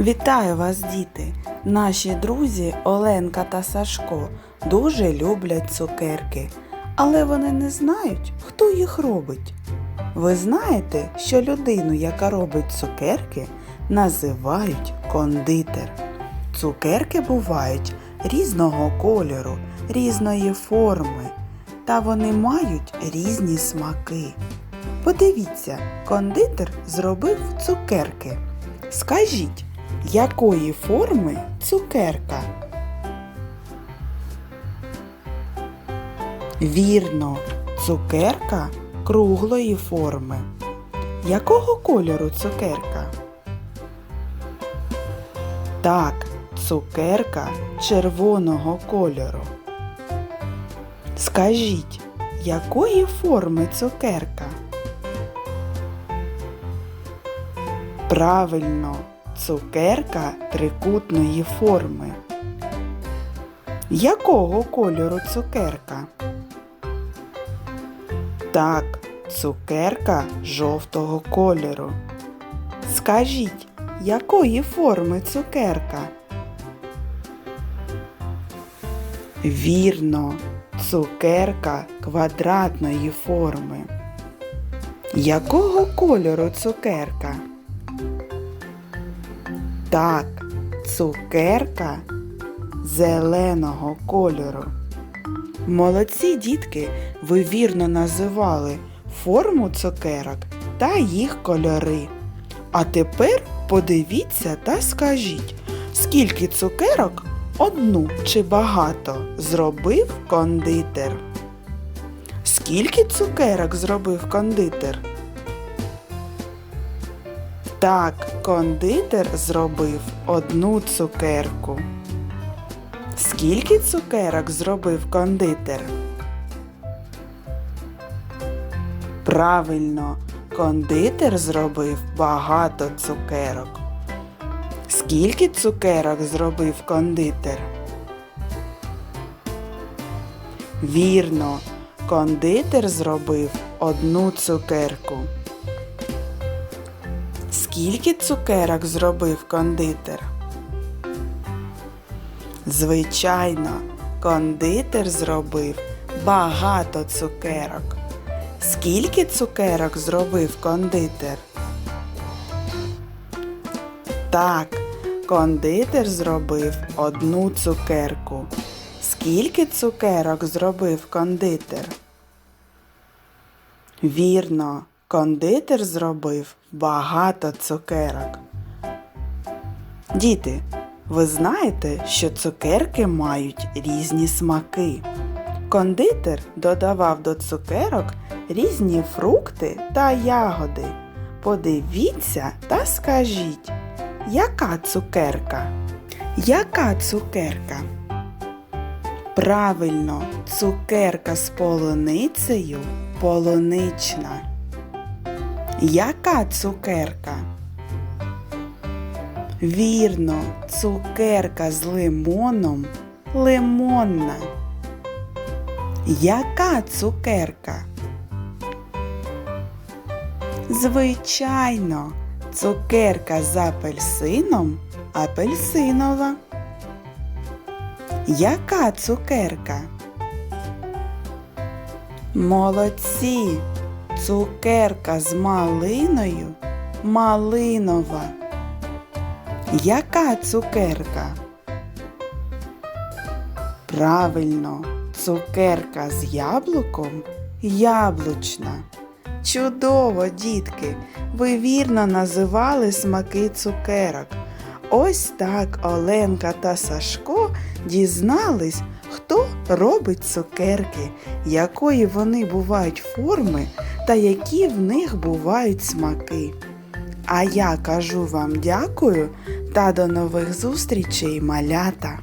Вітаю вас, діти! Наші друзі Оленка та Сашко дуже люблять цукерки, але вони не знають, хто їх робить. Ви знаєте, що людину, яка робить цукерки, називають кондитер. Цукерки бувають різного кольору, різної форми, та вони мають різні смаки. Подивіться, кондитер зробив цукерки. Скажіть, якої форми цукерка? Вірно, цукерка круглої форми. Якого кольору цукерка? Так, цукерка червоного кольору. Скажіть, якої форми цукерка? Правильно, цукерка трикутної форми. Якого кольору цукерка? Так, цукерка жовтого кольору. Скажіть, якої форми цукерка? Вірно, цукерка квадратної форми. Якого кольору цукерка? Так, цукерка зеленого кольору. Молодці дітки, ви вірно називали форму цукерок та їх кольори. А тепер подивіться та скажіть, скільки цукерок одну чи багато зробив кондитер? Скільки цукерок зробив кондитер? Так, кондитер зробив одну цукерку. Скільки цукерок зробив кондитер? Правильно, кондитер зробив багато цукерок. Скільки цукерок зробив кондитер? Вірно, кондитер зробив одну цукерку. Скільки цукерок зробив кондитер? Звичайно, кондитер зробив багато цукерок. Скільки цукерок зробив кондитер? Так, кондитер зробив одну цукерку. Скільки цукерок зробив кондитер? Вірно, кондитер зробив багато цукерок. Діти, ви знаєте, що цукерки мають різні смаки. Кондитер додавав до цукерок різні фрукти та ягоди. Подивіться та скажіть, яка цукерка? Яка цукерка? Правильно, цукерка з полуницею полунична. Яка цукерка? Вірно, цукерка з лимоном лимонна. Яка цукерка? Звичайно, цукерка з апельсином апельсинова. Яка цукерка? Молодці! Цукерка з малиною малинова. Яка цукерка? Правильно, цукерка з яблуком яблучна. Чудово, дітки! Ви вірно називали смаки цукерок. Ось так Оленка та Сашко дізнались, робить цукерки, якої вони бувають форми та які в них бувають смаки. А я кажу вам дякую та до нових зустрічей, малята!